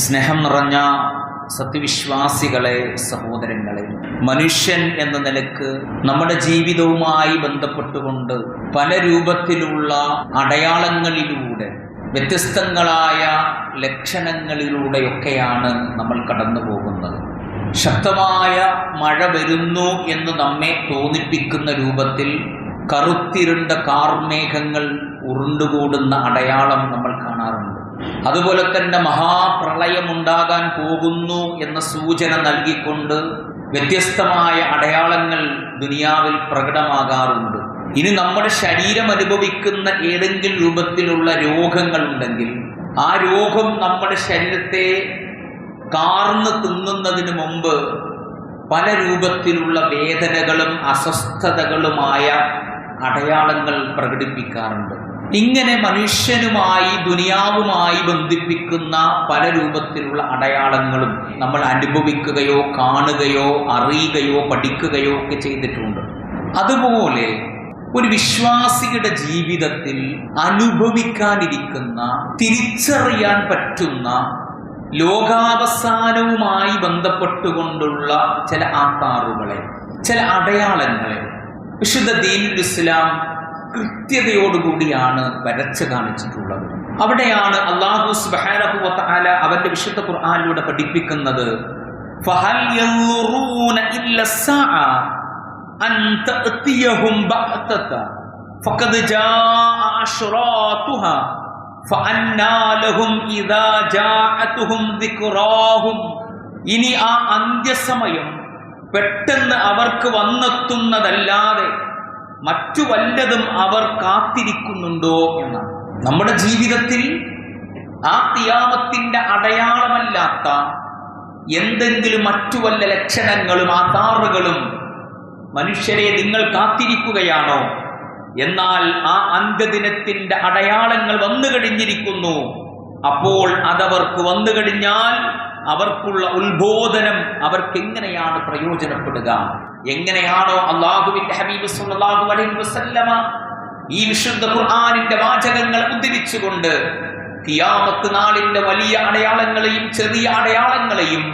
സ്നേഹം നിറഞ്ഞ സത്യവിശ്വാസികളെ സഹോദരങ്ങളെ. മനുഷ്യൻ എന്ന നിലയ്ക്ക് നമ്മുടെ ജീവിതവുമായി ബന്ധപ്പെട്ടുകൊണ്ട് പല രൂപത്തിലുള്ള അടയാളങ്ങളിലൂടെ വ്യത്യസ്തങ്ങളായ ലക്ഷണങ്ങളിലൂടെയൊക്കെയാണ് നമ്മൾ കടന്നു പോകുന്നത് ശക്തമായ മഴ വരുന്നു എന്ന് നമ്മെ തോന്നിപ്പിക്കുന്ന രൂപത്തിൽ കറുത്തിരുണ്ട കാർമേഘങ്ങൾ ഉരുണ്ടുകൂടുന്ന അടയാളം നമ്മൾ കാണാറുണ്ട്. അതുപോലെ തന്നെ മഹാപ്രളയമുണ്ടാകാൻ പോകുന്നു എന്ന സൂചന നൽകിക്കൊണ്ട് വ്യത്യസ്തമായ അടയാളങ്ങൾ ദുനിയാവിൽ പ്രകടമാകാറുണ്ട്. ഇനി നമ്മുടെ ശരീരം അനുഭവിക്കുന്ന ഏതെങ്കിലും രൂപത്തിലുള്ള രോഗങ്ങൾ ഉണ്ടെങ്കിൽ ആ രോഗം നമ്മുടെ ശരീരത്തെ കാർന്ന് തിന്നുന്നതിന് മുമ്പ് പല രൂപത്തിലുള്ള വേദനകളും അസ്വസ്ഥതകളുമായ അടയാളങ്ങൾ പ്രകടിപ്പിക്കാറുണ്ട്. ഇങ്ങനെ മനുഷ്യനുമായി ദുനിയാവുമായി ബന്ധിപ്പിക്കുന്ന പല രൂപത്തിലുള്ള അടയാളങ്ങളും നമ്മൾ അനുഭവിക്കുകയോ കാണുകയോ അറിയുകയോ പഠിക്കുകയോ ഒക്കെ ചെയ്തിട്ടുണ്ട്. അതുപോലെ ഒരു വിശ്വാസിയുടെ ജീവിതത്തിൽ അനുഭവിക്കാനിരിക്കുന്ന തിരിച്ചറിയാൻ പറ്റുന്ന ലോകാവസാനവുമായി ബന്ധപ്പെട്ടുകൊണ്ടുള്ള ചില ആത്താറുകളെ ചില അടയാളങ്ങളെ. വിശുദ്ധ ദീനുൽ ഇസ്ലാം കൃത്യതയോടുകൂടിയാണ് വരച്ച് കാണിച്ചിട്ടുള്ളത്. അവിടെയാണ് അള്ളാഹു സുബാനഹുവത്ത ആല അവന്റെ വിശുദ്ധ ഖുർആാനിലൂടെ പഠിപ്പിക്കുന്നത്. ഇനി ആ അന്ത്യസമയം പെട്ടെന്ന് അവർക്ക് വന്നെത്തുന്നതല്ലാതെ മറ്റു വല്ലതും അവർ കാത്തിരിക്കുന്നുണ്ടോ എന്നാണ്. നമ്മുടെ ജീവിതത്തിൽ ആ തിയാമത്തിന്റെ അടയാളമല്ലാത്ത എന്തെങ്കിലും മറ്റു വല്ല ലക്ഷണങ്ങളും ആധാറുകളും മനുഷ്യരെ നിങ്ങൾ കാത്തിരിക്കുകയാണോ? എന്നാൽ ആ അന്ത്യദിനത്തിന്റെ അടയാളങ്ങൾ വന്നു കഴിഞ്ഞിരിക്കുന്നു. അപ്പോൾ അതവർക്ക് വന്നു കഴിഞ്ഞാൽ അവർക്കുള്ള ഉത്ബോധനം അവർക്ക് എങ്ങനെയാണ് പ്രയോജനപ്പെടുക? എങ്ങനെയാണോ അള്ളാഹുവിന്റെ ഹബീബ് സല്ലല്ലാഹു അലൈഹി വസല്ലമ ഈ വിശുദ്ധ ഖുർആനിന്റെ വാചകങ്ങൾ ഉദ്ധരിച്ചുകൊണ്ട് കിയാമത്ത് നാളിന്റെ വലിയ അടയാളങ്ങളെയും ചെറിയ അടയാളങ്ങളെയും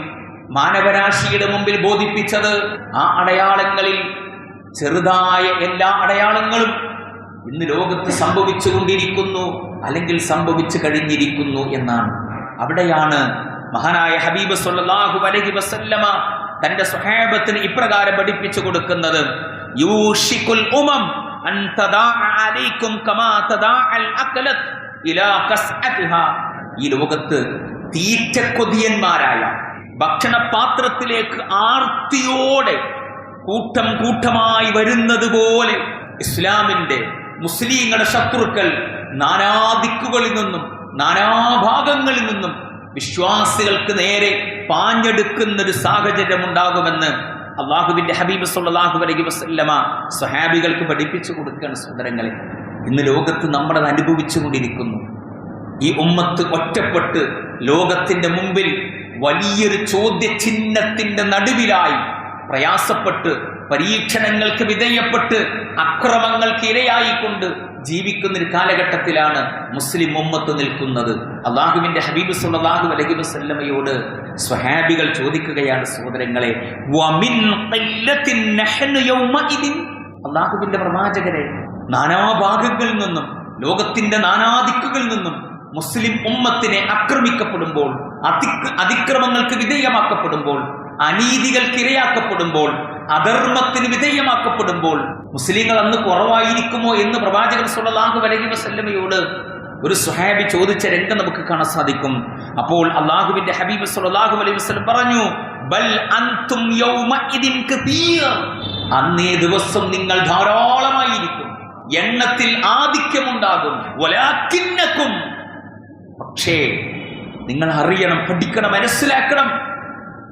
മാനവരാശിയുടെ മുമ്പിൽ ബോധിപ്പിച്ചത് ആ അടയാളങ്ങളിൽ ചെറുതായ എല്ലാ അടയാളങ്ങളും ഇന്ന് ലോകത്ത് സംഭവിച്ചു കൊണ്ടിരിക്കുന്നു അല്ലെങ്കിൽ സംഭവിച്ചു കഴിഞ്ഞിരിക്കുന്നു എന്നാണ്. അവിടെയാണ് മഹാനായ ഹബീബ് സല്ലല്ലാഹു അലൈഹി വസല്ലമ തന്റെ സ്വഹാബത്തിന് ഇപ്രകാരം പഠിപ്പിച്ചു കൊടുക്കുന്നത്. യൂഷിക്കുൽ ഉമം ഈ ലോകത്ത് തീറ്റക്കൊതിയന്മാരായ ഭക്ഷണപാത്രത്തിലേക്ക് ആർത്തിയോടെ കൂട്ടം കൂട്ടമായി വരുന്നത് പോലെ ഇസ്ലാമിന്റെ മുസ്ലിങ്ങളുടെ ശത്രുക്കൾ നാനാദിക്കുകളിൽ നിന്നും നാനാഭാഗങ്ങളിൽ നിന്നും വിശ്വാസികൾക്ക് നേരെ പാഞ്ഞെടുക്കുന്ന ഒരു സാഹചര്യം ഉണ്ടാകുമെന്ന് അള്ളാഹുവിന്റെ ഹബീബ് സുല്ലാഹു അലൈഹി വസല്ലമ സ്വഹാബികൾക്ക് പഠിപ്പിച്ചു കൊടുക്കുകയാണ് സഹോദരങ്ങളെ. ഇന്ന് ലോകത്ത് നമ്മളത് അനുഭവിച്ചു കൊണ്ടിരിക്കുന്നു. ഈ ഉമ്മത്ത് ഒറ്റപ്പെട്ട് ലോകത്തിന്റെ മുമ്പിൽ വലിയൊരു ചോദ്യചിഹ്നത്തിന്റെ നടുവിലായി പ്രയാസപ്പെട്ട് പരീക്ഷണങ്ങൾക്ക് വിധേയപ്പെട്ട് അക്രമങ്ങൾക്ക് ഇരയായിക്കൊണ്ട് ജീവിക്കുന്ന ഒരു കാലഘട്ടത്തിലാണ് മുസ്ലിം ഉമ്മത്ത് നിൽക്കുന്നത്. അള്ളാഹുവിന്റെ ഹബീബ് സുല്ലാഹു അലഹി വസ്ല്ലമയോട് സ്വഹാബികൾ ചോദിക്കുകയാണ് സഹോദരങ്ങളെ അള്ളാഹുവിന്റെ പ്രവാചകരെ നാനാഭാഗങ്ങളിൽ നിന്നും ലോകത്തിന്റെ നാനാദിക്കുകളിൽ നിന്നും മുസ്ലിം ഉമ്മത്തിനെ ആക്രമിക്കപ്പെടുമ്പോൾ അതിക് അതിക്രമങ്ങൾക്ക് വിധേയമാക്കപ്പെടുമ്പോൾ അനീതികൾക്കിരയാക്കപ്പെടുമ്പോൾ അധർമ്മത്തിന് വിധേയമാക്കപ്പെടുമ്പോൾ മുസ്ലിങ്ങൾ അന്ന് കുറവായിരിക്കുമോ എന്ന് പ്രവാചകൻ സുല്ലാഹു വലഹി വസല്ലമയോട് ഒരു സുഹാബി ചോദിച്ച രംഗം നമുക്ക് കാണാൻ സാധിക്കും. അപ്പോൾ അള്ളാഹുവിന്റെ ഹബീബ് സുല്ലാഹു അലൈഹി വസ്ലം പറഞ്ഞു ബൽ കതീർ അന്നേ ദിവസം നിങ്ങൾ ധാരാളമായിരിക്കും. എണ്ണത്തിൽ ആധിക്യമുണ്ടാകും. പക്ഷേ നിങ്ങൾ അറിയണം പഠിക്കണം മനസ്സിലാക്കണം.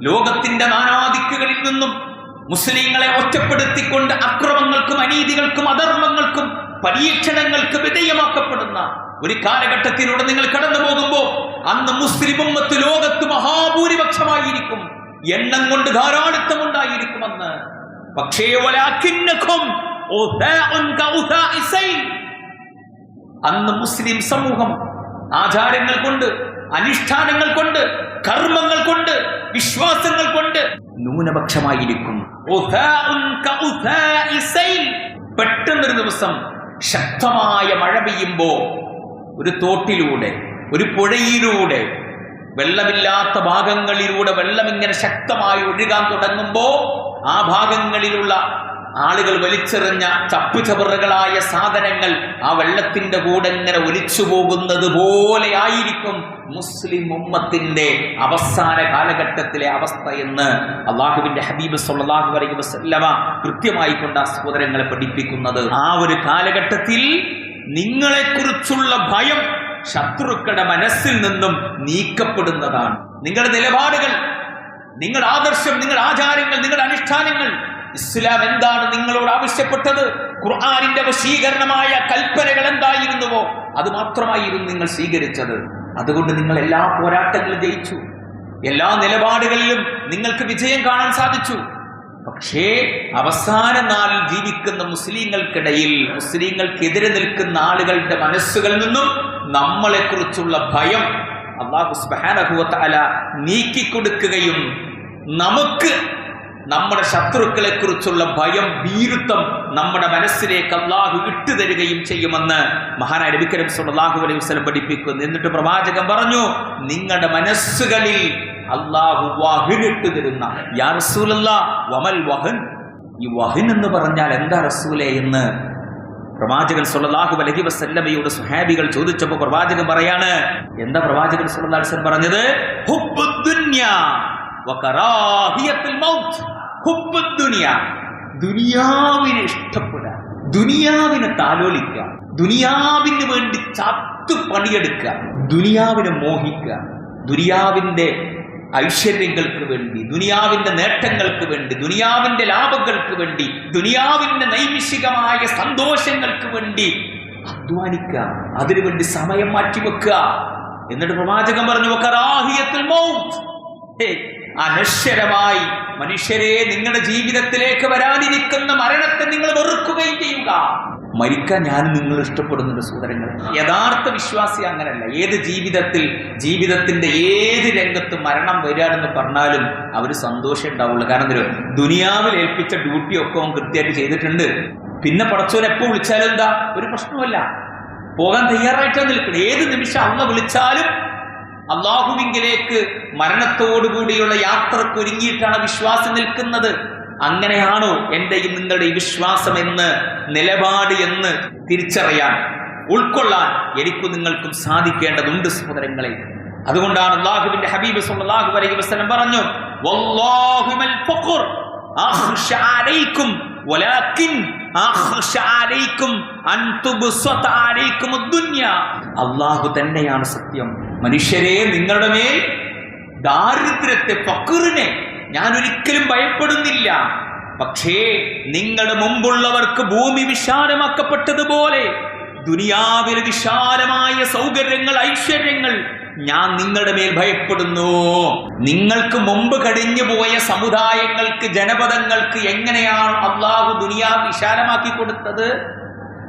ലോകത്തിന്റെ നാനാദിക്കുകളിൽ നിന്നും മുസ്ലിങ്ങളെ ഒറ്റപ്പെടുത്തിക്കൊണ്ട് അക്രമങ്ങൾക്കും അനീതികൾക്കും അധർമ്മങ്ങൾക്കും പരീക്ഷണങ്ങൾക്ക് വിധേയമാക്കപ്പെടുന്ന ഒരു കാലഘട്ടത്തിലൂടെ നിങ്ങൾ കടന്നു പോകുമ്പോൾ അന്ന് മുസ്ലിം ഉമ്മത്ത് ലോകത്ത് മഹാഭൂരിപക്ഷമായിരിക്കും എണ്ണം കൊണ്ട് ധാരാളിത്തം ഉണ്ടായിരിക്കുമെന്ന് പക്ഷേ. അന്ന് മുസ്ലിം സമൂഹം ആചാരങ്ങൾ കൊണ്ട് അനുഷ്ഠാനങ്ങൾ കൊണ്ട് കർമ്മങ്ങൾ കൊണ്ട് വിശ്വാസങ്ങൾ കൊണ്ട് ന്യൂനപക്ഷമായിരിക്കും പെട്ടെന്നൊരു ദിവസം ശക്തമായ മഴ പെയ്യുമ്പോ ഒരു തോട്ടിലൂടെ ഒരു പുഴയിലൂടെ വെള്ളമില്ലാത്ത ഭാഗങ്ങളിലൂടെ വെള്ളം ഇങ്ങനെ ശക്തമായി ഒഴുകാൻ തുടങ്ങുമ്പോൾ ആ ഭാഗങ്ങളിലുള്ള ആളുകൾ വലിച്ചെറിഞ്ഞ ചപ്പുചവറുകളായ സാധനങ്ങൾ ആ വെള്ളത്തിന്റെ കൂടെ ഇങ്ങനെ ഒലിച്ചു പോകുന്നത് പോലെ ആയിരിക്കും. മുസ്ലിം ഉമ്മത്തിന്റെ അവസാന കാലഘട്ടത്തിലെ അവസ്ഥ എന്ന് അള്ളാഹുവിന്റെ ഹബീബ് സല്ലല്ലാഹു അലൈഹി വസല്ലമ കൃത്യമായി കൊണ്ട് ആ സഹോദരങ്ങളെ പഠിപ്പിക്കുന്നത്. ആ ഒരു കാലഘട്ടത്തിൽ നിങ്ങളെക്കുറിച്ചുള്ള ഭയം ശത്രുക്കളുടെ മനസ്സിൽ നിന്നും നീക്കപ്പെടുന്നതാണ്. നിങ്ങളുടെ നിലപാടുകൾ നിങ്ങളുടെ ആദർശം നിങ്ങളുടെ ആചാരങ്ങൾ നിങ്ങളുടെ അനുഷ്ഠാനങ്ങൾ ഇസ്ലാം എന്താണ് നിങ്ങളോട് ആവശ്യപ്പെട്ടത്? ഖുർആാനിന്റെ വശീകരണമായ കൽപ്പനകൾ എന്തായിരുന്നുവോ? അത് മാത്രമായിരുന്നു നിങ്ങൾ സ്വീകരിച്ചത്. അതുകൊണ്ട് നിങ്ങൾ എല്ലാ പോരാട്ടങ്ങളും ജയിച്ചു. എല്ലാ നിലപാടുകളിലും നിങ്ങൾക്ക് വിജയം കാണാൻ സാധിച്ചു. പക്ഷേ അവസാന നാളിൽ ജീവിക്കുന്ന മുസ്ലിങ്ങൾക്കിടയിൽ മുസ്ലിങ്ങൾക്കെതിരെ നിൽക്കുന്ന ആളുകളുടെ മനസ്സുകളിൽ നിന്നും നമ്മളെക്കുറിച്ചുള്ള ഭയം അള്ളാഹു സുബാനഹുവല നീക്കിക്കൊടുക്കുകയും നമുക്ക് നമ്മുടെ ശത്രുക്കളെ കുറിച്ചുള്ള ഭയം ഭീരുത്വം നമ്മുടെ മനസ്സിലേക്ക് അള്ളാഹു ഇട്ടു തരികയും ചെയ്യുമെന്ന് മഹാനായ നബിക്കരം സല്ലല്ലാഹു അലൈഹി വസ്ലം പഠിപ്പിക്കുന്നു. എന്നിട്ട് പ്രവാചകൻ പറഞ്ഞു നിങ്ങളുടെ മനസ്സുകളിൽ അള്ളാഹു വഹിനിട്ട് തരുന്ന യാ റസൂലല്ലാ വമൽ വഹൻ? ഈ വഹിൻ എന്ന് പറഞ്ഞാൽ എന്താ റസൂലേ എന്ന് പ്രവാചകൻ സുല്ലാഹു അലഹി വസല്ലമയോട് സുഹാബികൾ ചോദിച്ചപ്പോൾ പ്രവാചകൻ പറയാണ് എന്താ പ്രവാചകൻ വസല്ലം പറഞ്ഞത്? ഹുബ്ബുദ് ദുനിയ വകറാഹിയത്തുൽ മൗത്ത്. ദുനിയ. ദുനിയാവിനെ ഇഷ്ടപ്പെടുക. ദുനിയാവിനെ താലോലിക്കുക. ദുനിയാവിന് വേണ്ടി ചത്തു പണിയെടുക്കുക. ദുനിയാവിനെ മോഹിക്കുക. ദുനിയാവിന്റെ ഐശ്വര്യങ്ങൾക്ക് വേണ്ടി ദുനിയാവിന്റെ നേട്ടങ്ങൾക്ക് വേണ്ടി ദുനിയാവിന്റെ ലാഭങ്ങൾക്ക് വേണ്ടി ദുനിയാവിന്റെ നൈമിഷികമായ സന്തോഷങ്ങൾക്ക് വേണ്ടി അധ്വാനിക്കുക. അതിനുവേണ്ടി സമയം മാറ്റിവെക്കുക. എന്നിട്ട് പ്രവാചകൻ പറഞ്ഞു "വകറാഹിയത്തുൽ മൗത്ത്." അനശ്വരമായി മനുഷ്യരെ നിങ്ങളുടെ ജീവിതത്തിലേക്ക് വരാനിരിക്കുന്ന മരണത്തെ നിങ്ങൾ വെറുക്കുകയും ചെയ്യുക. മരിക്കാൻ ഞാൻ നിങ്ങൾ ഇഷ്ടപ്പെടുന്നുണ്ട് സഹോദരങ്ങൾ യഥാർത്ഥ വിശ്വാസി അങ്ങനല്ല. ഏത് ജീവിതത്തിൽ ജീവിതത്തിന്റെ ഏത് രംഗത്ത് മരണം വരികയാണെന്ന് പറഞ്ഞാലും അവർ സന്തോഷം ഉണ്ടാവുള്ളൂ. കാരണം എന്താ ദുനിയാവിൽ ഏൽപ്പിച്ച ഡ്യൂട്ടി ഒക്കെ അവൻ കൃത്യമായിട്ട് ചെയ്തിട്ടുണ്ട്. പിന്നെ പടച്ചോൻ എപ്പോൾ വിളിച്ചാലും എന്താ? ഒരു പ്രശ്നമല്ല പോകാൻ തയ്യാറായിട്ടാണ് നിൽക്കുന്നത്. ഏത് നിമിഷം അള്ള വിളിച്ചാലും അള്ളാഹുവിങ്കിലേക്ക് മരണത്തോടുകൂടിയുള്ള യാത്രയ്ക്ക് ഒരുങ്ങിയിട്ടാണ് വിശ്വാസം നിൽക്കുന്നത്. അങ്ങനെയാണോ എന്റെയും നിങ്ങളുടെ വിശ്വാസം എന്ന് നിലപാട് എന്ന് തിരിച്ചറിയാൻ ഉൾക്കൊള്ളാൻ എനിക്കും നിങ്ങൾക്കും സാധിക്കേണ്ടതുണ്ട് സഹോദരങ്ങളെ. അതുകൊണ്ടാണ് അള്ളാഹുവിന്റെ ഹബീബ് സല്ലല്ലാഹു അലൈഹി വസല്ലം പറഞ്ഞു വല്ലാഹുമൽ ഫഖർ അഖ്ശ അലൈക്കും വലാകിൻ അഖ്ശ അലൈക്കും അൻ അലൈക്കും ദുനിയ. അള്ളാഹു തന്നെയാണ് സത്യം. മനുഷ്യരെ നിങ്ങളുടെ മേൽ ദാരിദ്ര്യത്തെ പക്കറിനെ ഞാൻ ഒരിക്കലും ഭയപ്പെടുന്നില്ല. പക്ഷേ നിങ്ങളുടെ മുമ്പുള്ളവർക്ക് ഭൂമി വിശാലമാക്കപ്പെട്ടതുപോലെ ദുനിയാവിൽ വിശാലമായ സൗകര്യങ്ങൾ ഐശ്വര്യങ്ങൾ ഞാൻ നിങ്ങളുടെ മേൽ ഭയപ്പെടുന്നു. നിങ്ങൾക്ക് മുമ്പ് കടിഞ്ഞു പോയ സമുദായങ്ങൾക്ക് ജനപദങ്ങൾക്ക് എങ്ങനെയാണ് അള്ളാഹു ദുനിയാ വിശാലമാക്കി കൊടുത്തത്?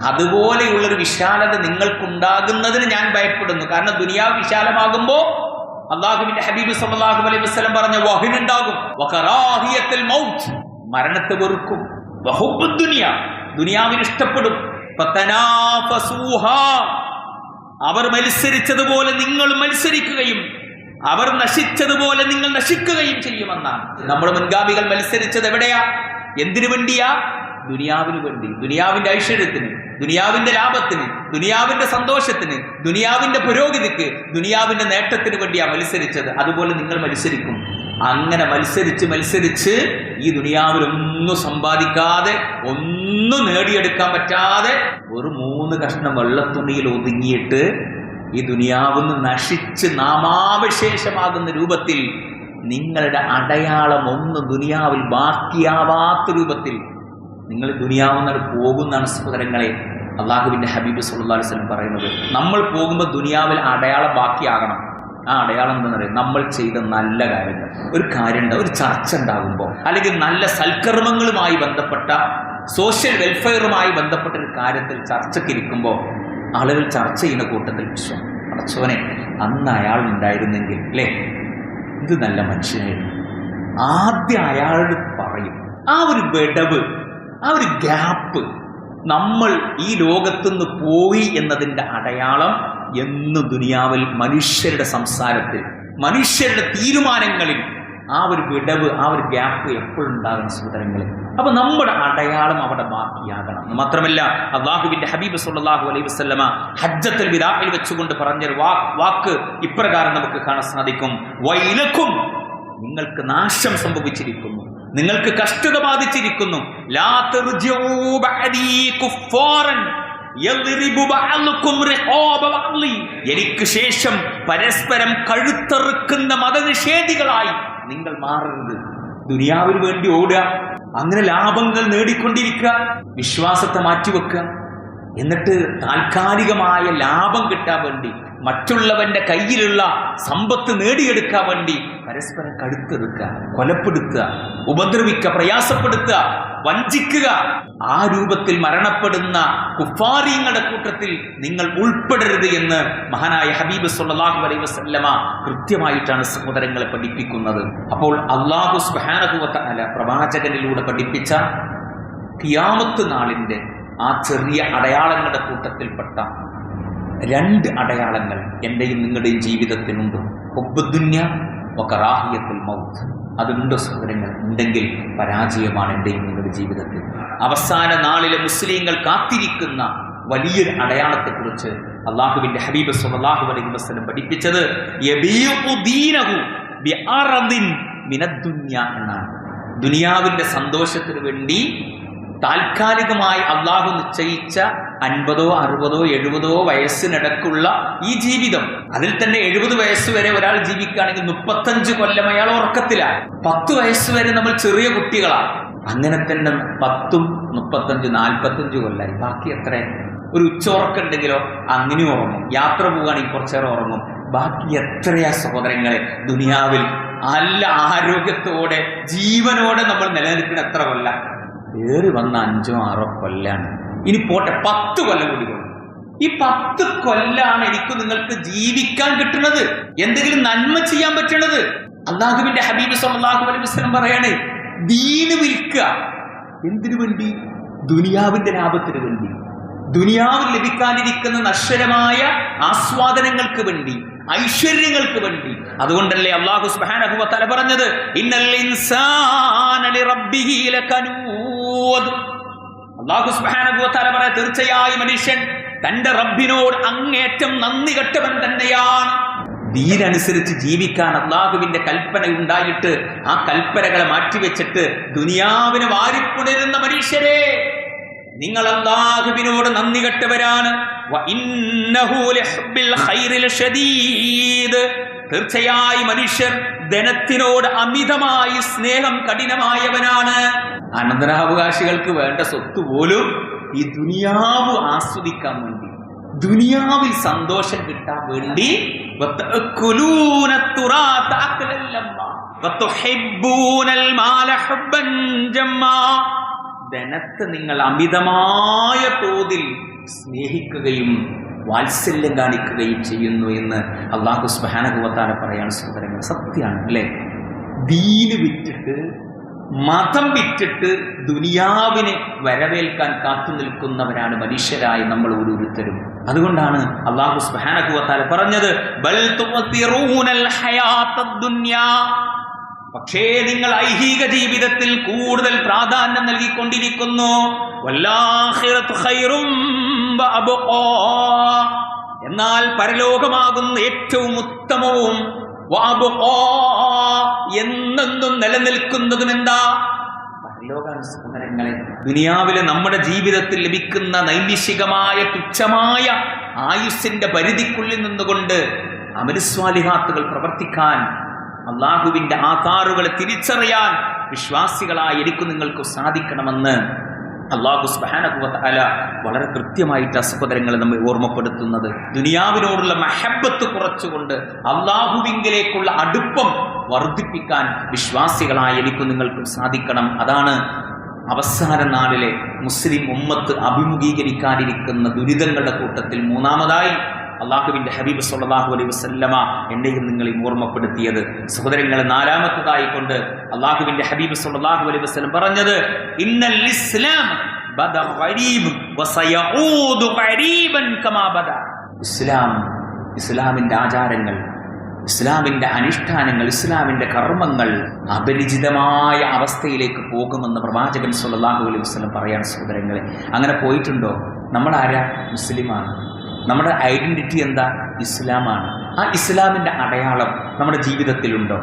അതുപോലെയുള്ളൊരു വിശാലത നിങ്ങൾക്കുണ്ടാകുന്നതിന് ഞാൻ ഭയപ്പെടുന്നു. കാരണം ദുനിയാവ് വിശാലമാകുമ്പോൾ അള്ളാഹുവിന്റെ ഹബീബ് സല്ലല്ലാഹു അലൈഹി വസ്ലം പറഞ്ഞ വഹിനുണ്ടാകും മരണത്തെ വെറുക്കും. ദുനിയ. ദുനിയാവിന് ഇഷ്ടപ്പെടും. അവർ മത്സരിച്ചതുപോലെ നിങ്ങൾ മത്സരിക്കുകയും അവർ നശിച്ചതുപോലെ നിങ്ങൾ നശിക്കുകയും ചെയ്യുമെന്നാണ്. നമ്മുടെ മുൻഗാമികൾ മത്സരിച്ചത് എവിടെയാ? എന്തിനു വേണ്ടിയാ? ദുനിയാവിന് വേണ്ടി. ദുനിയാവിന്റെ ഐശ്വര്യത്തിന്. ദുനിയാവിന്റെ ലാഭത്തിന് ദുനിയാവിന്റെ സന്തോഷത്തിന് ദുനിയാവിന്റെ പുരോഗതിക്ക് ദുനിയാവിന്റെ നേട്ടത്തിന് വേണ്ടിയാണ് മത്സരിച്ചത്. അതുപോലെ നിങ്ങൾ മത്സരിക്കും. അങ്ങനെ മത്സരിച്ച് മത്സരിച്ച് ഈ ദുനിയാവിലൊന്നും സമ്പാദിക്കാതെ ഒന്നും നേടിയെടുക്കാൻ പറ്റാതെ ഒരു മൂന്ന് കഷ്ണം വെള്ളത്തുണിയിൽ ഒതുങ്ങിയിട്ട് ഈ ദുനിയാവിന്ന് നശിച്ച് നാമാവശേഷമാകുന്ന രൂപത്തിൽ നിങ്ങളുടെ അടയാളം ഒന്ന് ദുനിയാവിൽ ബാക്കിയാവാത്ത രൂപത്തിൽ നിങ്ങൾ ദുനിയാവുന്നത് പോകുന്നാണ് സഹോദരങ്ങളെ അള്ളാഹുവിന്റെ ഹബീബ് അലൈഹി വസല്ലം പറയുന്നത്. നമ്മൾ പോകുമ്പോൾ ദുനിയാവിൽ അടയാളം ബാക്കിയാകണം. ആ അടയാളം എന്താണെന്ന് അറിയാം? നമ്മൾ ചെയ്ത നല്ല കാര്യങ്ങൾ. ഒരു കാര്യം ഒരു ചർച്ച ഉണ്ടാകുമ്പോൾ അല്ലെങ്കിൽ നല്ല സൽക്കർമ്മങ്ങളുമായി ബന്ധപ്പെട്ട സോഷ്യൽ വെൽഫെയറുമായി ബന്ധപ്പെട്ട ഒരു കാര്യത്തിൽ ചർച്ചക്കിരിക്കുമ്പോൾ ആളുകൾ ചർച്ച ചെയ്യുന്ന കൂട്ടത്തിൽ വിശ്വം അടച്ചവനെ അന്ന് അയാൾ ഉണ്ടായിരുന്നെങ്കിൽ അല്ലേ? ഇത് നല്ല മനുഷ്യനായിരുന്നു. ആദ്യം അയാളോട് പറയും. ആ ഒരു വിടവ് ആ ഒരു ഗ്യാപ്പ് നമ്മൾ ഈ ലോകത്തുനിന്ന് പോയി എന്നതിന്റെ അടയാളം എന്ന് ദുനിയാവിൽ മനുഷ്യരുടെ സംസാരത്തിൽ മനുഷ്യരുടെ തീരുമാനങ്ങളിൽ ആ ഒരു വിടവ് ആ ഒരു ഗ്യാപ്പ് എപ്പോഴും ഉണ്ടാകുന്ന സഹോദരങ്ങളിൽ അപ്പോൾ നമ്മുടെ അടയാളം അവിടെ ബാക്കിയാകണം. മാത്രമല്ല അള്ളാഹുവിന്റെ ഹബീബ് സല്ലല്ലാഹു അലൈഹി വസല്ലമ ഹജ്ജത്തിൽ വിദാഇൽ വെച്ചുകൊണ്ട് പറഞ്ഞൊരു വാക്ക് ഇപ്രകാരം നമുക്ക് കാണാൻ സാധിക്കും. വൈലക്കും നിങ്ങൾക്ക് നാശം സംഭവിച്ചിരിക്കുന്നു. നിങ്ങൾക്ക് കഷ്ടത ബാധിച്ചിരിക്കുന്നു. എനിക്ക് ശേഷം പരസ്പരം കഴുത്തറുക്കുന്ന മതനിഷേധികളായി നിങ്ങൾ മാറരുത്. ദുനിയാവിന് വേണ്ടി ഓടുക. അങ്ങനെ ലാഭങ്ങൾ നേടിക്കൊണ്ടിരിക്കുക. വിശ്വാസത്തെ മാറ്റിവെക്കുക. എന്നിട്ട് താൽക്കാലികമായ ലാഭം കിട്ടാൻ വേണ്ടി മറ്റുള്ളവന്റെ കയ്യിലുള്ള സമ്പത്ത് നേടിയെടുക്കാൻ വേണ്ടി പരസ്പരം കടുത്തെടുക്കുക കൊലപ്പെടുത്തുക ഉപദ്രവിക്കുക പ്രയാസപ്പെടുത്തുക വഞ്ചിക്കുക. ആ രൂപത്തിൽ മരണപ്പെടുന്ന കുഫാരിങ്ങളുടെ കൂട്ടത്തിൽ നിങ്ങൾ ഉൾപ്പെടരുത് എന്ന് മഹാനായ ഹബീബ് സുല്ലാഹു അലൈഹി വസല്ലമ കൃത്യമായിട്ടാണ് സഹോദരങ്ങളെ പഠിപ്പിക്കുന്നത്. അപ്പോൾ അള്ളാഹു സുബ്ഹാനഹു വ പ്രവാചകനിലൂടെ പഠിപ്പിച്ച കിയാമത്ത് നാളിന്റെ ആ ചെറിയ അടയാളങ്ങളുടെ കൂട്ടത്തിൽപ്പെട്ട രണ്ട് അടയാളങ്ങൾ എന്റെയും നിങ്ങളുടെയും ജീവിതത്തിനുണ്ട്. ഒബ്ബുദുന്യ ഒക്കെ റാഹിയത്തിൽ മൗത്ത്. അതുണ്ട് സഹോദരങ്ങൾ ഉണ്ടെങ്കിൽ പരാജയമാണ് എന്റെയും നിങ്ങളുടെ ജീവിതത്തിൽ. അവസാന നാളിലെ മുസ്ലിങ്ങൾ കാത്തിരിക്കുന്ന വലിയൊരു അടയാളത്തെക്കുറിച്ച് അള്ളാഹുവിന്റെ ഹബീബ് സുല്ലാഹു അലൈഹി വസ്ലം പഠിപ്പിച്ചത് എന്നാണ്. ദുനിയാവിന്റെ സന്തോഷത്തിന് വേണ്ടി താൽക്കാലികമായി അള്ളാഹു നിശ്ചയിച്ച അൻപതോ അറുപതോ എഴുപതോ വയസ്സിനിടക്കുള്ള ഈ ജീവിതം. അതിൽ തന്നെ എഴുപത് വയസ്സ് വരെ ഒരാൾ ജീവിക്കുകയാണെങ്കിൽ മുപ്പത്തഞ്ച് കൊല്ലം അയാൾ ഉറക്കത്തിലാണ് പത്ത് വയസ്സ് വരെ നമ്മൾ ചെറിയ കുട്ടികളാണ്. അങ്ങനെ തന്നെ പത്തും മുപ്പത്തഞ്ച് നാൽപ്പത്തഞ്ച് കൊല്ലായി. ബാക്കി എത്ര ഒരു ഉച്ച ഉറക്കുണ്ടെങ്കിലോ അങ്ങനെ ഉറങ്ങും. യാത്ര പോവുകയാണെങ്കിൽ കുറച്ചേരം ഉറങ്ങും. ബാക്കി എത്രയാ സഹോദരങ്ങളെ? ദുനിയാവിൽ നല്ല ആരോഗ്യത്തോടെ ജീവനോടെ നമ്മൾ നിലനിൽക്കുന്ന എത്ര കൊല്ലം? ഏറി വന്ന അഞ്ചോ ആറോ കൊല്ലാണ്. ഇനി പോട്ടെ പത്ത് കൊല്ലം കൂടി ഈ പത്ത് കൊല്ലാണ് എനിക്ക് നിങ്ങൾക്ക് ജീവിക്കാൻ കിട്ടുന്നത്. എന്തെങ്കിലും നന്മ ചെയ്യാൻ പറ്റണത് അള്ളാഹുവിന്റെ ഹബീബ് സല്ലല്ലാഹു അലൈഹി വസല്ലം പറയാണ് ദീന് വിൽക്കുക. എന്തിനു വേണ്ടി? ദുനിയാവിന്റെ ലാഭത്തിന് വേണ്ടി. ദുനിയാവിൽ ലഭിക്കാനിരിക്കുന്ന നശ്വരമായ ആസ്വാദനങ്ങൾക്ക് വേണ്ടി. ഐശ്വര്യങ്ങൾക്ക് വേണ്ടി. അതുകൊണ്ടല്ലേ അള്ളാഹു തആല പറഞ്ഞത് അള്ളാഹു തആല പറയാ തീർച്ചയായും മനുഷ്യൻ തന്റെ റബ്ബിനോട് അങ്ങേറ്റം നന്ദി കെട്ടവൻ തന്നെയാണ്. ദീനനുസരിച്ച് ജീവിക്കാൻ അള്ളാഹുവിന്റെ കൽപ്പന ഉണ്ടായിട്ട് ആ കൽപ്പനകളെ മാറ്റിവെച്ചിട്ട് ദുനിയാവിന് വാരിപ്പുണരുന്ന മനുഷ്യരെ നിങ്ങൾ അള്ളാഹുവിനോട് നന്ദി കെട്ടവരാണ്? തീർച്ചയായും മനുഷ്യർ ധനത്തിനോട് അമിതമായി സ്നേഹം കഠിനമായവനാണ്. അനന്തരാവകാശികൾക്ക് വേണ്ട സ്വത്ത് പോലും ഈ ദുനിയാവ് ആസ്വദിക്കാൻ വേണ്ടി ദുനിയാവിൽ സന്തോഷം കിട്ടാൻ വേണ്ടി വതഅക്കുലൂന ധനത്തെ നിങ്ങൾ അമിതമായ തോതിൽ സ്നേഹിക്കുകയും വാത്സല്യം കാണിക്കുകയും ചെയ്യുന്നു എന്ന് അള്ളാഹു സ്മഹാനകുവത്താല പറയാണ് സഹോദരങ്ങൾ സത്യമാണ് അല്ലേ? ദീന് വിറ്റിട്ട് മതം വിറ്റിട്ട് ദുനിയാവിനെ വരവേൽക്കാൻ കാത്തു നിൽക്കുന്നവരാണ് മനുഷ്യരായി നമ്മൾ ഓരോരുത്തരും. അതുകൊണ്ടാണ് അള്ളാഹു സ്മഹാനകുവത്താല പറഞ്ഞത് പക്ഷേ നിങ്ങൾ ഐഹിക ജീവിതത്തിൽ കൂടുതൽ പ്രാധാന്യം നൽകിക്കൊണ്ടിരിക്കുന്നു. എന്നാൽ പരലോകമാകുന്ന ഏറ്റവും ഉത്തമവും. എന്നെന്നും നിലനിൽക്കുന്നതും എന്താ പരലോകാണ് ദുനിയാവിലെ നമ്മുടെ ജീവിതത്തിൽ ലഭിക്കുന്ന നൈമിഷികമായ തുച്ഛമായ ആയുസ്സിന്റെ പരിധിക്കുള്ളിൽ നിന്നുകൊണ്ട് അമരസ്വാലിഹാത്തുകൾ പ്രവർത്തിക്കാൻ അള്ളാഹുവിന്റെ ആധാറുകളെ തിരിച്ചറിയാൻ വിശ്വാസികളായി എനിക്ക് നിങ്ങൾക്ക് സാധിക്കണമെന്ന് അള്ളാഹു സുബാനകുവല വളരെ കൃത്യമായിട്ട് സഹോദരങ്ങളെ നമ്മൾ ഓർമ്മപ്പെടുത്തുന്നത്. ദുനിയാവിനോടുള്ള മഹബത്ത് കുറച്ചുകൊണ്ട് അള്ളാഹുവിങ്കിലേക്കുള്ള അടുപ്പം വർദ്ധിപ്പിക്കാൻ വിശ്വാസികളായ എനിക്ക് നിങ്ങൾക്കും സാധിക്കണം. അതാണ് അവസാന നാളിലെ മുസ്ലിം ഉമ്മത്ത് അഭിമുഖീകരിക്കാനിരിക്കുന്ന ദുരിതങ്ങളുടെ കൂട്ടത്തിൽ മൂന്നാമതായി അള്ളാഹുവിന്റെ ഹബീബ് സുല്ലാഹു അലൈഹി വസല്ലമ എന്നെയും നിങ്ങളെയും ഓർമ്മപ്പെടുത്തിയത്. സഹോദരങ്ങളെ നാലാമത്തതായി കൊണ്ട് അള്ളാഹുവിന്റെ ഹബീബ് സുല്ലാഹു അലൈഹി വസ്ലം പറഞ്ഞത് ഇന്നൽ ഇസ്ലാം ഇസ്ലാം ഇസ്ലാമിന്റെ ആചാരങ്ങൾ ഇസ്ലാമിന്റെ അനുഷ്ഠാനങ്ങൾ ഇസ്ലാമിന്റെ കർമ്മങ്ങൾ അപരിചിതമായ അവസ്ഥയിലേക്ക് പോകുമെന്ന് പ്രവാചകൻ സുല്ലാഹു അലൈഹി വസല്ലം പറയാൻ സഹോദരങ്ങളെ. അങ്ങനെ പോയിട്ടുണ്ടോ? നമ്മളാരാ? മുസ്ലിമാണ്. നമ്മുടെ ഐഡന്റിറ്റി എന്താ? ഇസ്ലാമാണ്. ആ ഇസ്ലാമിന്റെ അടയാളം നമ്മുടെ ജീവിതത്തിലുണ്ടോ?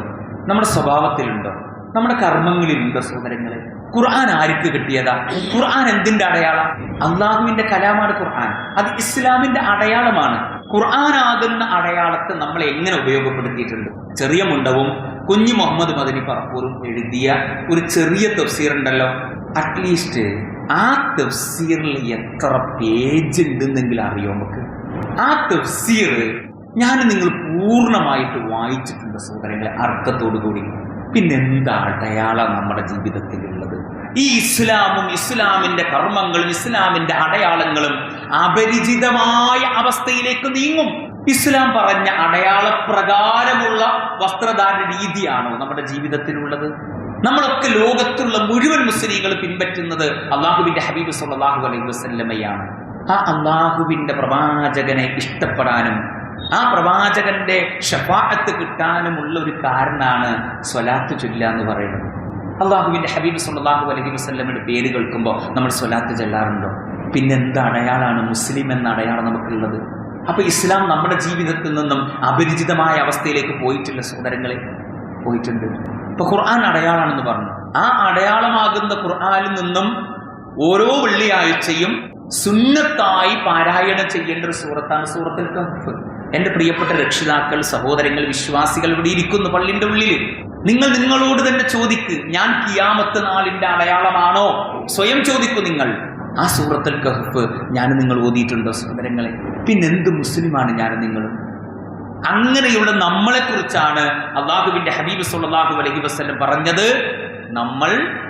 നമ്മുടെ സ്വഭാവത്തിലുണ്ടോ? നമ്മുടെ കർമ്മങ്ങളിലുണ്ടോ സഹോദരങ്ങളെ? ഖുർആൻ ആർക്ക് കിട്ടിയതാ? ഖുർആൻ എന്തിന്റെ അടയാളം? അള്ളാഹുവിന്റെ കലാമാണ് ഖുർആൻ. അത് ഇസ്ലാമിന്റെ അടയാളമാണ്. ഖുർആനാകുന്ന അടയാളത്തെ നമ്മൾ എങ്ങനെ ഉപയോഗപ്പെടുത്തിയിട്ടുണ്ട്? ചെറിയ മുണ്ടവും കുഞ്ഞു മുഹമ്മദ് മദനി പറപ്പൂറും എഴുതിയ ഒരു ചെറിയ തഫ്സീർ ഉണ്ടല്ലോ. അറ്റ്ലീസ്റ്റ് ആ തഫ്സീറിൽ എത്ര പേജ് ഉണ്ടെന്നെങ്കിലും അറിയോ നമുക്ക്? ആ തഫ്സീർ ഞാൻ നിങ്ങൾ പൂർണമായിട്ട് വായിച്ചിട്ടുണ്ട് സഹോദരങ്ങളെ അർത്ഥത്തോടു കൂടി. പിന്നെന്താ അടയാളം നമ്മുടെ ജീവിതത്തിലുള്ളത്? ഈ ഇസ്ലാമും ഇസ്ലാമിന്റെ കർമ്മങ്ങളും ഇസ്ലാമിന്റെ അടയാളങ്ങളും അപരിചിതമായ അവസ്ഥയിലേക്ക് നീങ്ങും. ഇസ്ലാം പറഞ്ഞ അടയാളപ്രകാരമുള്ള വസ്ത്രധാരണ രീതിയാണോ നമ്മുടെ ജീവിതത്തിലുള്ളത്? നമ്മളൊക്കെ ലോകത്തുള്ള മുഴുവൻ മുസ്ലിങ്ങൾ പിൻപറ്റുന്നത് അള്ളാഹുബിന്റെ ഹബീബ് സല്ലാഹു അലൈഹി വസല്ലമയാണ്. ആ അള്ളാഹുവിന്റെ പ്രവാചകനെ ഇഷ്ടപ്പെടാനും ആ പ്രവാചകന്റെ ഷഫാഅത്ത് കിട്ടാനുമുള്ള ഒരു കാരണമാണ് സ്വലാത്ത് ചൊല്ല എന്ന് പറയുന്നത്. അള്ളാഹുവിന്റെ ഹബീബ് സല്ലല്ലാഹു അലഹി വസല്ലമയുടെ പേര് കേൾക്കുമ്പോൾ നമ്മൾ സ്വലാത്ത് ചൊല്ലാറുണ്ടോ? പിന്നെന്ത് അടയാളാണ് മുസ്ലിം എന്ന അടയാളം നമുക്കുള്ളത്? അപ്പോൾ ഇസ്ലാം നമ്മുടെ ജീവിതത്തിൽ നിന്നും അപരിചിതമായ അവസ്ഥയിലേക്ക് പോയിട്ടില്ല സഹോദരങ്ങളെ. പോയിട്ടുണ്ട്. ഇപ്പോൾ ഖുർആൻ അടയാളാണെന്ന് പറഞ്ഞു. ആ അടയാളമാകുന്ന ഖുർആനിൽ നിന്നും ഓരോ വെള്ളിയാഴ്ചയും സുന്നത്തായി പാരായണം ചെയ്യേണ്ട ഒരു സൂറത്താണ് സൂറത്തിൽ കഹ്ഫ്. എന്റെ പ്രിയപ്പെട്ട രക്ഷിതാക്കൾ സഹോദരങ്ങൾ വിശ്വാസികൾ ഇവിടെ ഇരിക്കുന്നു പള്ളിന്റെ ഉള്ളിൽ. നിങ്ങൾ നിങ്ങളോട് തന്നെ ചോദിക്ക് ഞാൻ കിയാമത്ത് നാളിന്റെ അടയാളമാണോ? സ്വയം ചോദിക്കൂ നിങ്ങൾ. ആ സൂറത്തുൽ കഹ്ഫ് ഞാൻ നിങ്ങൾ ഓതിയിട്ടുണ്ടോ സഹോദരങ്ങളെ? പിന്നെന്ത് മുസ്ലിമാണ് ഞാൻ നിങ്ങൾ? അങ്ങനെയുള്ള നമ്മളെ കുറിച്ചാണ് അള്ളാഹുവിന്റെ ഹബീബ് സുല്ലാഹു അലഹി വസ്ലം പറഞ്ഞത്. നമ്മൾ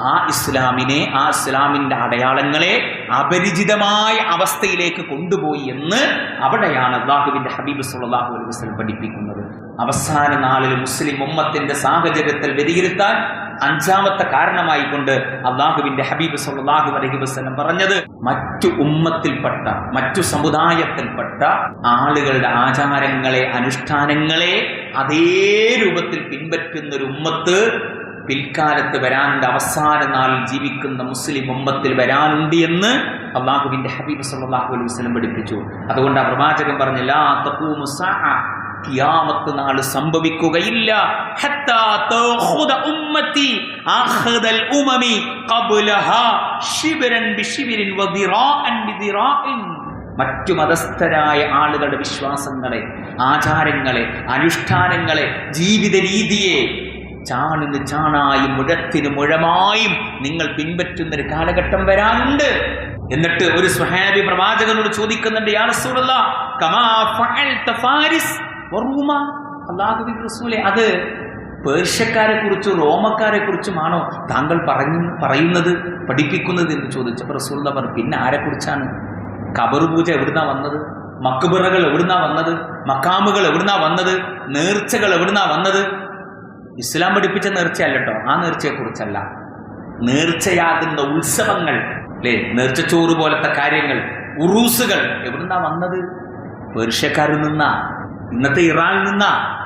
ആ ഇസ്ലാമിനെ ആ ഇസ്ലാമിന്റെ അടയാളങ്ങളെ അപരിചിതമായ അവസ്ഥയിലേക്ക് കൊണ്ടുപോയി എന്ന് അവിടെയാണ് അള്ളാഹുവിന്റെ ഹബീബ് സുല്ലാഹു അലൈഹി വസ്ലം പഠിപ്പിക്കുന്നത്. അവസാന നാളിൽ മുസ്ലിം ഉമ്മത്തിന്റെ സാഹചര്യത്തിൽ വിലയിരുത്താൻ അഞ്ചാമത്തെ കാരണമായി കൊണ്ട് അള്ളാഹുവിന്റെ ഹബീബ് സുല്ലാഹു അലഹി വസ്ലം പറഞ്ഞത് മറ്റു ഉമ്മത്തിൽപ്പെട്ട മറ്റു സമുദായത്തിൽപ്പെട്ട ആളുകളുടെ ആചാരങ്ങളെ അനുഷ്ഠാനങ്ങളെ അതേ രൂപത്തിൽ പിൻപറ്റുന്ന ഒരു ഉമ്മത്ത് പിൽക്കാലത്ത് വരാനുണ്ട് അവസാന നാളിൽ ജീവിക്കുന്ന മുസ്ലിം ഉമ്മത്തിൽ വരാനുണ്ട് എന്ന് അള്ളാഹുവിന്റെ ഹബീബ് സല്ലല്ലാഹു അലൈഹി വസ്ലം പഠിപ്പിച്ചു. അതുകൊണ്ട് ആ പ്രവാചകൻ പറഞ്ഞില്ല കിയാമത്ത് നാൾ സംഭവിക്കുകയില്ല. മറ്റു മതസ്ഥരായ ആളുകളുടെ വിശ്വാസങ്ങളെ ആചാരങ്ങളെ അനുഷ്ഠാനങ്ങളെ ജീവിത രീതിയെ ചാണിന് ചാണായും മുഴത്തിന് മുഴമായും നിങ്ങൾ പിൻപറ്റുന്ന ഒരു കാലഘട്ടം വരാനുണ്ട്. എന്നിട്ട് ഒരു സ്വഹാബി പ്രവാചകനോട് ചോദിക്കുന്നുണ്ട് യാ റസൂലുള്ള കമാ ഫഅൽത ഫാരിസ്? വറൂമ അല്ലാഹുവിൻ റസൂലേ. അത് പേർഷ്യക്കാരെ കുറിച്ചും റോമക്കാരെ കുറിച്ചുമാണോ താങ്കൾ പറഞ്ഞു പറയുന്നത് പഠിപ്പിക്കുന്നത്? എന്ന് ചോദിച്ചപ്പോൾ റസൂൽ പറഞ്ഞു പിന്നെ ആരെ കുറിച്ചാണ്? കബർ പൂജ എവിടുന്നാ വന്നത്? മക്കുബറകൾ എവിടുന്നാ വന്നത്? മക്കാമുകൾ എവിടുന്നാ വന്നത്? നേർച്ചകൾ എവിടുന്നാ വന്നത്? ഇസ്ലാം പഠിപ്പിച്ച നേർച്ചയല്ല കേട്ടോ ആ നേർച്ചയെക്കുറിച്ചല്ല. നേർച്ചയാകുന്ന ഉത്സവങ്ങൾ അല്ലേ നേർച്ചച്ചോറ് പോലത്തെ കാര്യങ്ങൾ ഉറൂസുകൾ. എവിടുന്നാ വന്നത്? പേർഷ്യക്കാരിൽ നിന്നാ. ഇന്നത്തെ ഇറാനിൽ നിന്നാ.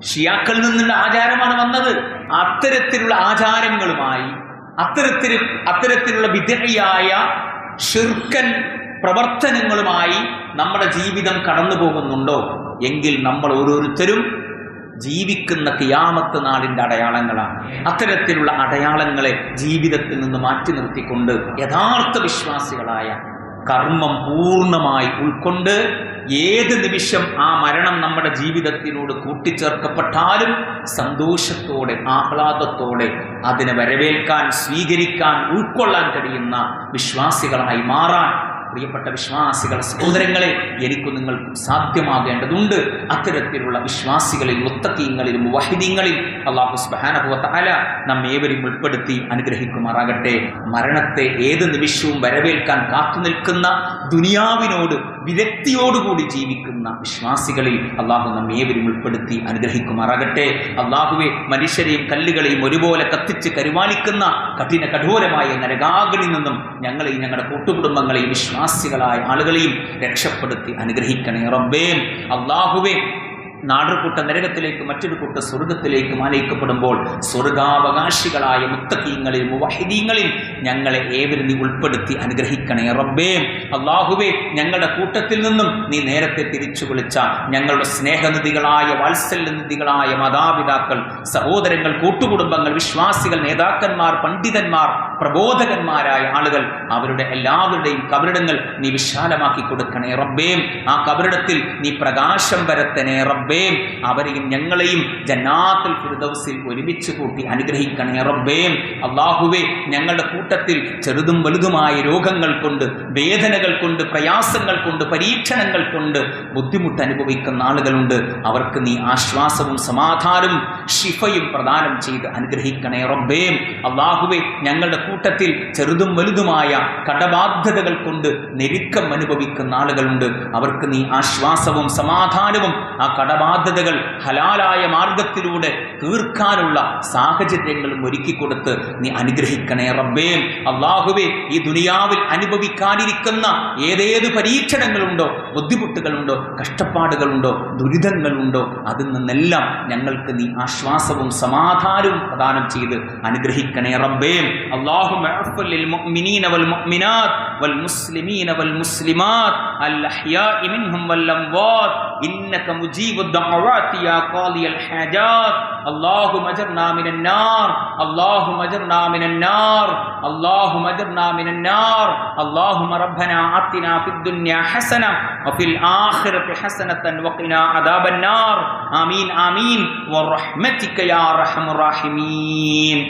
ഷിയാക്കളിൽ നിന്നുള്ള ആചാരമാണ് വന്നത്. അത്തരത്തിലുള്ള ആചാരങ്ങളുമായി അത്തരത്തിൽ അത്തരത്തിലുള്ള വിധേയായ ഷിർക്കൻ പ്രവർത്തനങ്ങളുമായി നമ്മുടെ ജീവിതം കടന്നു പോകുന്നുണ്ടോ എങ്കിൽ നമ്മൾ ഓരോരുത്തരും ജീവിക്കുന്ന കിയാമത്ത് നാടിന്റെ അടയാളങ്ങളാണ്. അത്തരത്തിലുള്ള അടയാളങ്ങളെ ജീവിതത്തിൽ നിന്ന് മാറ്റി നിർത്തിക്കൊണ്ട് യഥാർത്ഥ വിശ്വാസികളായ കർമ്മം പൂർണമായി ഉൾക്കൊണ്ട് ഏത് നിമിഷം ആ മരണം നമ്മുടെ ജീവിതത്തിനോട് കൂട്ടിച്ചേർക്കപ്പെട്ടാലും സന്തോഷത്തോടെ ആഹ്ലാദത്തോടെ അതിനെ വരവേൽക്കാൻ സ്വീകരിക്കാൻ ഉൾക്കൊള്ളാൻ കഴിയുന്ന വിശ്വാസികളായി മാറാൻ പ്രിയപ്പെട്ട വിശ്വാസികൾ സഹോദരങ്ങളെ എനിക്കും നിങ്ങൾക്കും സാധ്യമാകേണ്ടതുണ്ട്. അത്തരത്തിലുള്ള വിശ്വാസികളിൽ മുത്തക്കീങ്ങളിലും വഹിദീങ്ങളിൽ അള്ളാഹു സുബാനഹുവല നമ്മേവരും ഉൾപ്പെടുത്തി അനുഗ്രഹിക്കുമാറാകട്ടെ. മരണത്തെ ഏത് നിമിഷവും വരവേൽക്കാൻ കാത്തു നിൽക്കുന്ന ദുനിയാവിനോട് വിരക്തിയോടുകൂടി ജീവിക്കുന്ന വിശ്വാസികളിൽ അള്ളാഹു നമ്മേവരും ഉൾപ്പെടുത്തി അനുഗ്രഹിക്കുമാറാകട്ടെ. അള്ളാഹുവെ മനുഷ്യരെയും കല്ലുകളെയും ഒരുപോലെ കത്തിച്ച് കരുമാനിക്കുന്ന കഠിന കഠോരമായ നരകാകളിൽ നിന്നും ഞങ്ങളെയും ഞങ്ങളുടെ കൂട്ടുകുടുംബങ്ങളെയും വിശ്വാസികളായ ആളുകളെയും രക്ഷപ്പെടുത്തി അനുഗ്രഹിക്കണേ റബ്ബേം. അള്ളാഹുവെ നാടുകൂട്ട നരകത്തിലേക്ക് മറ്റൊരു കൂട്ട സ്വർഗത്തിലേക്ക് മാനയിക്കപ്പെടുമ്പോൾ സ്വർഗാവകാശികളായ മുത്തക്കീങ്ങളിൽ മുവഹിദീങ്ങളിൽ ഞങ്ങളെ ഏവരും നീ ഉൾപ്പെടുത്തി അനുഗ്രഹിക്കണേ റബ്ബേ. അള്ളാഹുവേ ഞങ്ങളുടെ കൂട്ടത്തിൽ നിന്നും നീ നേരത്തെ തിരിച്ചു വിളിച്ച ഞങ്ങളുടെ സ്നേഹനിധികളായ വാത്സല്യനിധികളായ മാതാപിതാക്കൾ സഹോദരങ്ങൾ കൂട്ടുകുടുംബങ്ങൾ വിശ്വാസികൾ നേതാക്കന്മാർ പണ്ഡിതന്മാർ പ്രബോധകന്മാരായ ആളുകൾ അവരുടെ എല്ലാവരുടെയും കബറിടങ്ങൾ നീ വിശാലമാക്കി കൊടുക്കണേ റബ്ബേം. ആ കബറിടത്തിൽ നീ പ്രകാശം വരത്തനേ റബ്ബേ. അവരെയും ഞങ്ങളെയും ജന്നാത്തിൽ ഫിർദൗസിൽ ഒരുമിച്ച് കൂട്ടി അനുഗ്രഹിക്കണേ റബ്ബേം അള്ളാഹുവേ ഞങ്ങളുടെ കൂട്ടത്തിൽ ചെറുതും വലുതുമായ രോഗങ്ങൾ കൊണ്ട് വേദനകൾ കൊണ്ട് പ്രയാസങ്ങൾ കൊണ്ട് പരീക്ഷണങ്ങൾ കൊണ്ട് ബുദ്ധിമുട്ട് അനുഭവിക്കുന്ന ആളുകളുണ്ട്. അവർക്ക് നീ ആശ്വാസവും സമാധാനവും ഷിഫയും പ്രദാനം ചെയ്ത് അനുഗ്രഹിക്കണേ റബ്ബേം അള്ളാഹുവേ ഞങ്ങളുടെ കൂട്ടത്തിൽ ചെറുതും വലുതുമായ കടബാധ്യതകൾ കൊണ്ട് ഞെരുക്കം അനുഭവിക്കുന്ന ആളുകളുണ്ട്. അവർക്ക് നീ ആശ്വാസവും സമാധാനവും ആ ബാധ്യതകൾ ഹലാലായ മാർഗത്തിലൂടെ തീർക്കാനുള്ള സാഹചര്യങ്ങളും ഒരുക്കിക്കൊടുത്ത് നീ അനുഗ്രഹിക്കണേ റബ്ബേ. അള്ളാഹുവേ ഈ ദുനിയാവിൽ അനുഭവിക്കാനിരിക്കുന്ന ഏതേത് പരീക്ഷണങ്ങളുണ്ടോ ബുദ്ധിമുട്ടുകളുണ്ടോ കഷ്ടപ്പാടുകളുണ്ടോ ദുരിതങ്ങളുണ്ടോ അതിൽ നിന്നെല്ലാം ഞങ്ങൾക്ക് നീ ആശ്വാസവും സമാധാനവും പ്രദാനം ചെയ്ത് അനുഗ്രഹിക്കണേ റബ്ബേ. അള്ളാഹു والمسلمين والمسلمات الأحياء منهم والأموات. إنك مجيب الدعوات يا قاضي الحاجات. اللهم اجرنا من النار. اللهم اجرنا من النار. اللهم اجرنا من النار. اللهم ربنا آتنا في الدنيا حسنة وفي الآخرة حسنة وقنا عذاب النار. آمين آمين. ورحمتك يا أرحم الراحمين.